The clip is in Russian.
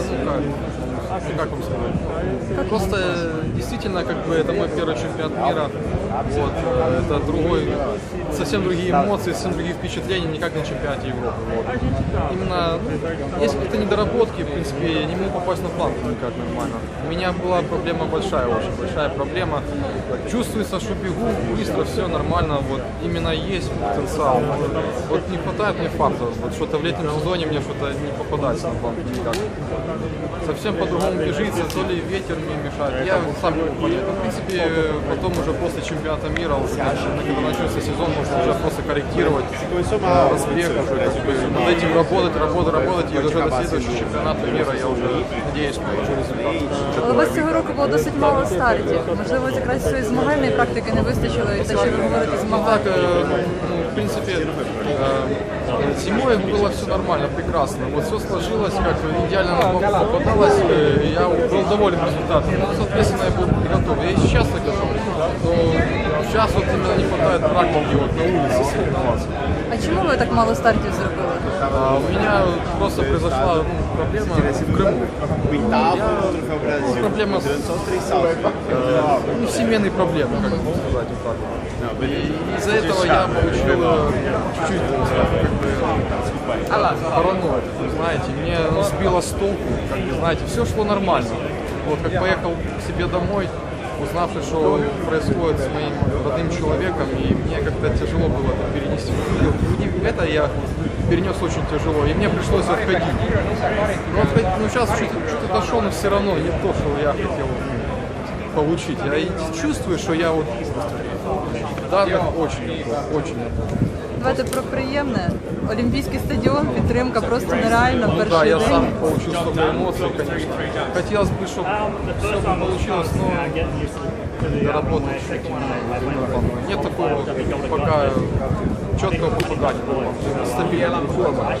ну как, ну, как вам сказать? Просто э, действительно, как бы, это мой первый чемпионат мира. Вот, это другой, совсем другие эмоции, совсем другие впечатления, не как на чемпионате Европы. Вот. Именно, ну, есть какие-то недоработки, в принципе, я не могу попасть на планку никак нормально. У меня была проблема большая, очень большая проблема. Чувствуется, что бегу быстро, все нормально, вот именно есть потенциал. Вот не хватает мне фарта, вот что-то в летнем сезоне мне что-то не попадается на планку никак. Совсем по-другому бежится, то ли ветер мне мешает. Я сам не могу понять. Ну, В принципе, потом уже после чемпионата мира, уже, когда начнется сезон, можно уже просто корректировать э, разбег, уже как бы над этим работать, работать, работать, и уже до следующего чемпионата мира я уже надеюсь получу результат. Але у вас цього року було досить мало стартів. Можливо, якраз цієї змагальної практики не вистачило, і те, що ви говорите, Ну змагання. так, э, ну, в принципе, э, зимой было все нормально, прекрасно. Вот все сложилось, как бы идеально на планку попадалось, э, и я был доволен результатом. Ну, соответственно, я был сейчас вот именно не хватает практики вот на улице соревноваться. А чому ви так мало стартів зробили? А у меня просто произошла ну, проблема в Крыму. Я, ну, проблема с, э, ну, семейные проблемы, как бы сказать, вот так вот. И из-за этого я получил э, чуть-чуть, как бы, паранойю, знаете, мне сбило с толку, как бы, знаете, все шло нормально. Вот как поехал к себе домой, узнавши, что происходит с моим родным человеком, и мне как-то тяжело было это перенести. Не- Это я перенес очень тяжело, и мне пришлось отходить. Но отходить, ну сейчас чуть-чуть дошел, но все равно не то, что я хотел получить. Я чувствую, что я вот данных очень, очень. Давайте про приємне. Олімпійський стадіон, підтримка просто нереальна. Ну Перший да, я день. сам получил столько эмоций, конечно. Хотелось бы, чтобы все бы получилось, но доработать чуть-чуть. Нет такого пока четкого попадания. Стабильная форма.